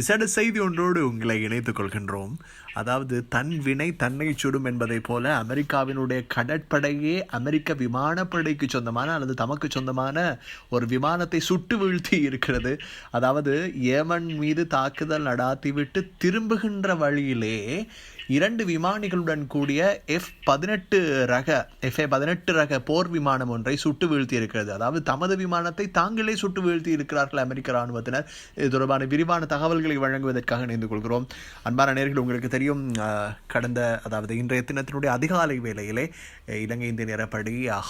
விசேட செய்தி ஒன்றோடு உங்களை இணைத்துக் கொள்கின்றோம். அதாவது தன் வினை தன்னை சுடும் என்பதைப் போல அமெரிக்காவினுடைய கடற்படையே அமெரிக்க விமானப்படைக்கு சொந்தமான அல்லது தமக்கு சொந்தமான ஒரு விமானத்தை சுட்டு வீழ்த்தி இருக்கிறது. அதாவது ஏமன் மீது தாக்குதல் நடாத்திவிட்டு திரும்புகின்ற வழியிலே இரண்டு விமானிகளுடன் கூடிய எஃப் பதினெட்டு ரக எஃப்ஏ பதினெட்டு ரக போர் விமானம் ஒன்றை சுட்டு வீழ்த்தி இருக்கிறது. அதாவது தமது விமானத்தை தாங்களே சுட்டு வீழ்த்தி இருக்கிறார்கள் அமெரிக்க இராணுவத்தினர். இது தொடர்பான விரிவான தகவல்கள் வழங்குவதற்காக இணைந்து கொள்கிறோம். அன்பான நேர்கள் உங்களுக்கு தெரியும் கடந்த அதாவது இன்றைய தினத்தினுடைய அதிகாலை வேளையிலே இலங்கை இந்திய நேரப்படி அஹ்,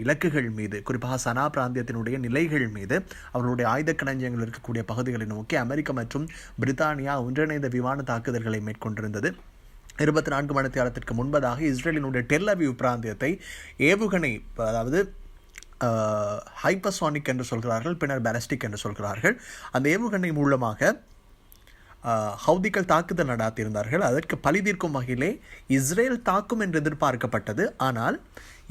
இலக்குகள் மீது குறிப்பாக சனா பிராந்தியத்தினுடைய நிலைகள் மீது அவர்களுடைய ஆயுத களஞ்சியங்கள் இருக்கக்கூடிய பகுதிகளை நோக்கி அமெரிக்கா மற்றும் பிரித்தானியா ஒன்றிணைந்த விமான தாக்குதல்களை மேற்கொண்டிருந்தது. இருபத்தி நான்கு மணி நேரத்திற்கு முன்பதாக இஸ்ரேலினுடைய டெல்லவியூ பிராந்தியத்தை ஏவுகணை அதாவது ஹைப்பர்சானிக் என்று சொல்கிறார்கள் பின்னர் பேலஸ்டிக் என்று சொல்கிறார்கள். அந்த ஏவுகணை மூலமாக ஹவுதிகள் தாக்குதல் நடாத்தியிருந்தார்கள். அதற்கு பழி தீர்க்கும் வகையிலே இஸ்ரேல் தாக்கும் என்று எதிர்பார்க்கப்பட்டது. ஆனால்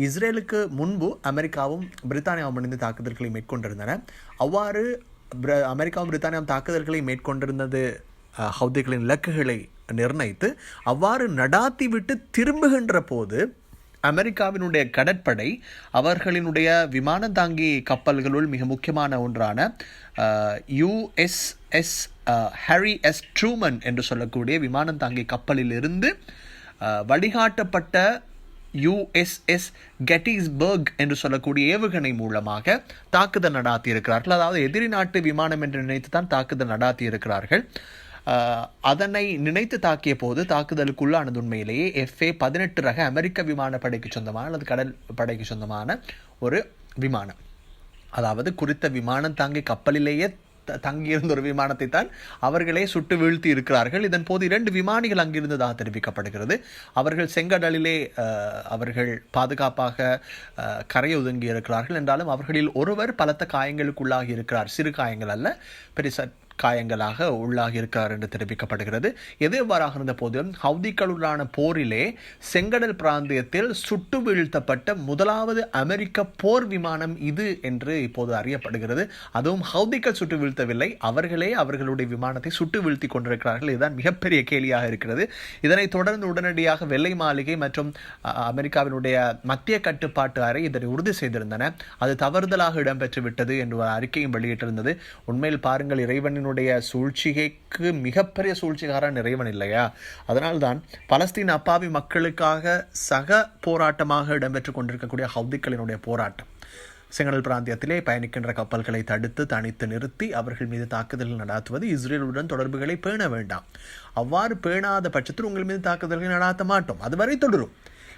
இஸ்ரேலுக்கு முன்பு அமெரிக்காவும் பிரித்தானியாவும் இணைந்து தாக்குதல்களை மேற்கொண்டிருந்தன. அவ்வாறு அமெரிக்காவும் பிரித்தானியாவும் தாக்குதல்களை மேற்கொண்டிருந்தது ஹவுதிகளின் இலக்குகளை நிர்ணயித்து அவ்வாறு நடாத்திவிட்டு திரும்புகின்ற போது அமெரிக்காவினுடைய கடற்படை அவர்களினுடைய விமானம் தாங்கி கப்பல்களுள் மிக முக்கியமான ஒன்றான யுஎஸ்எஸ் ஹாரி எஸ் ட்ரூமன் என்று சொல்லக்கூடிய விமானம் தாங்கி கப்பலிலிருந்து வழிகாட்டப்பட்ட யுஎஸ்எஸ் கெட்டிஸ்பர்க் என்று சொல்லக்கூடிய ஏவுகணை மூலமாக தாக்குதல் நடாத்தி இருக்கிறார்கள் அதாவது எதிரி நாட்டு விமானம் என்று நினைத்து தான் தாக்குதல் நடாத்தி இருக்கிறார்கள் அதனை நினைத்து தாக்கிய போது தாக்குதலுக்குள்ளானது உண்மையிலேயே எஃப்ஏ பதினெட்டு ரக அமெரிக்க விமானப்படைக்கு சொந்தமான அல்லது கடல் படைக்கு சொந்தமான ஒரு விமானம். அதாவது குறித்த விமானம் தாங்கி கப்பலிலேயே த- தங்கியிருந்த ஒரு விமானத்தை தான் அவர்களே சுட்டு வீழ்த்தி இருக்கிறார்கள். இதன் போது இரண்டு விமானிகள் அங்கிருந்ததாக தெரிவிக்கப்படுகிறது. அவர்கள் செங்கடலிலே அவர்கள் பாதுகாப்பாக கரையை ஒதுங்கி இருக்கிறார்கள். என்றாலும் அவர்களில் ஒருவர் பலத்த காயங்களுக்குள்ளாகி இருக்கிறார். சிறு காயங்கள் அல்ல பெரிய காயங்களாக உள்ளாகியிருக்கிறார் என்று தெரிவிக்கப்படுகிறது. எது எவ்வாறாக இருந்த போதிலும் ஹவுதிகளுடனான போரிலே செங்கடல் பிராந்தியத்தில் சுட்டு வீழ்த்தப்பட்ட முதலாவது அமெரிக்க போர் விமானம் இது என்று இப்போது அறியப்படுகிறது. அதுவும் ஹவுதிகள் சுட்டு வீழ்த்தவில்லை அவர்களே அவர்களுடைய விமானத்தை சுட்டு வீழ்த்தி கொண்டிருக்கிறார்கள். இதுதான் மிகப்பெரிய கேலியாக இருக்கிறது. இதனைத் தொடர்ந்து உடனடியாக வெள்ளை மாளிகை மற்றும் அமெரிக்காவினுடைய மத்திய கட்டுப்பாட்டு அறை இதனை உறுதி செய்திருந்தன. அது தவறுதலாக இடம்பெற்று விட்டது என்று ஒரு அறிக்கையும் வெளியிட்டிருந்தது. உண்மையில் பாருங்கள் இறைவனின் இறைவனினுடைய சூழ்ச்சிகைக்கு மிகப்பெரிய சூழ்ச்சிகாரன் இறைவன் இல்லையா? அதனால்தான் பலஸ்தீன் அப்பாவி மக்களுக்காக சக போராட்டமாக இடம்பெற்றுக் கொண்டிருக்கக்கூடிய ஹவுதிக்களினுடைய போராட்டம். செங்கடல் பிராந்தியத்திலே பயணிக்கின்ற கப்பல்களை தடுத்து தனித்து நிறுத்தி அவர்கள் மீது தாக்குதல்கள் நடாத்துவது இஸ்ரேலுடன் தொடர்புகளை பேண வேண்டாம். அவ்வாறு பேணாத பட்சத்தில் உங்கள் மீது தாக்குதல்களை நடாத்த மாட்டோம். அதுவரை தொடரும்.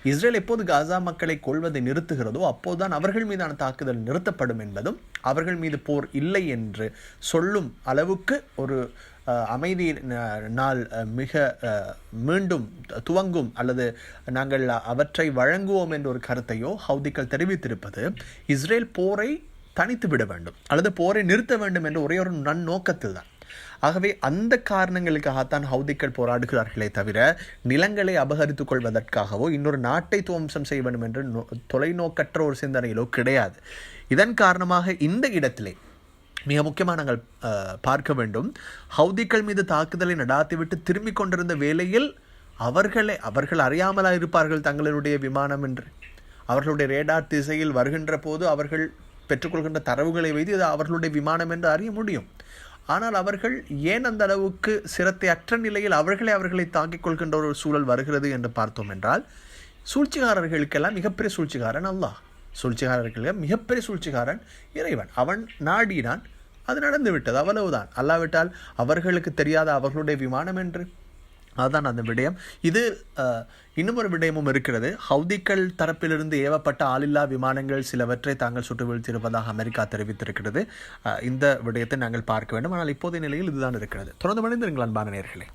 இஸ்ரேல் எப்போது காசா மக்களை கொள்வதை நிறுத்துகிறதோ அப்போதுதான் அவர்கள் மீதான தாக்குதல் நிறுத்தப்படும் என்பதும் அவர்கள் மீது போர் இல்லை என்று சொல்லும் அளவுக்கு ஒரு அமைதி நாள் மிக மீண்டும் துவங்கும் அல்லது நாங்கள் அவற்றை வழங்குவோம் என்ற ஒரு கருத்தையோ ஹவுதிக்கள் தெரிவித்திருப்பது இஸ்ரேல் போரை தனித்து விட வேண்டும் அல்லது போரை நிறுத்த வேண்டும் என்ற ஒரே ஒரு நன்னோக்கத்தில் தான் ஆகவே அந்த காரணங்களுக்காகத்தான் ஹவுதிக்கள் போராடுகிறார்களே தவிர நிலங்களை அபகரித்துக் கொள்வதற்காகவோ இன்னொரு நாட்டை துவம்சம் செய்ய வேண்டும் என்று நோ- தொலைநோக்கற்ற ஒரு சிந்தனையிலோ கிடையாது. இதன் காரணமாக இந்த இடத்திலே மிக முக்கியமாக நாங்கள் பார்க்க வேண்டும். ஹவுதிக்கள் மீது தாக்குதலை நடாத்திவிட்டு திரும்பிக் கொண்டிருந்த வேளையில் அவர்களே அவர்கள் அறியாமலா இருப்பார்கள் தங்களுடைய விமானம் என்று. அவர்களுடைய ரேடார் திசையில் வருகின்ற போது அவர்கள் பெற்றுக்கொள்கின்ற தரவுகளை வைத்து இது அவர்களுடைய விமானம் என்று அறிய முடியும். ஆனால் அவர்கள் ஏன் அந்த அளவுக்கு சிரத்தை அற்ற நிலையில் அவர்களே அவர்களை தாங்கிக் கொள்கின்ற ஒரு சூழல் வருகிறது என்று பார்த்தோம் என்றால் சூழ்ச்சிகாரர்களுக்கெல்லாம் மிகப்பெரிய சூழ்ச்சிகாரன் அல்லாஹ். சூழ்ச்சிகாரர்களுக்கு மிகப்பெரிய சூழ்ச்சிகாரன் இறைவன். அவன் நாடினான் அது நடந்து விட்டது அவ்வளவுதான் அல்லாவிட்டால் அவர்களுக்கு தெரியாத அவர்களுடைய விமானம் என்று? அதுதான் அந்த விடயம். இது இன்னும் ஒரு விடயமும் இருக்கிறது. ஹவுதிக்கள் தரப்பிலிருந்து ஏவப்பட்ட ஆளில்லா விமானங்கள் சிலவற்றை தாங்கள் சுட்டு வீழ்த்தியிருப்பதாக அமெரிக்கா தெரிவித்திருக்கிறது. இந்த விடயத்தை நாங்கள் பார்க்க வேண்டும். ஆனால் இப்போதைய நிலையில் இதுதான் இருக்கிறது. தொடர்ந்து மனிதர்கள் அன்பான நேர்களே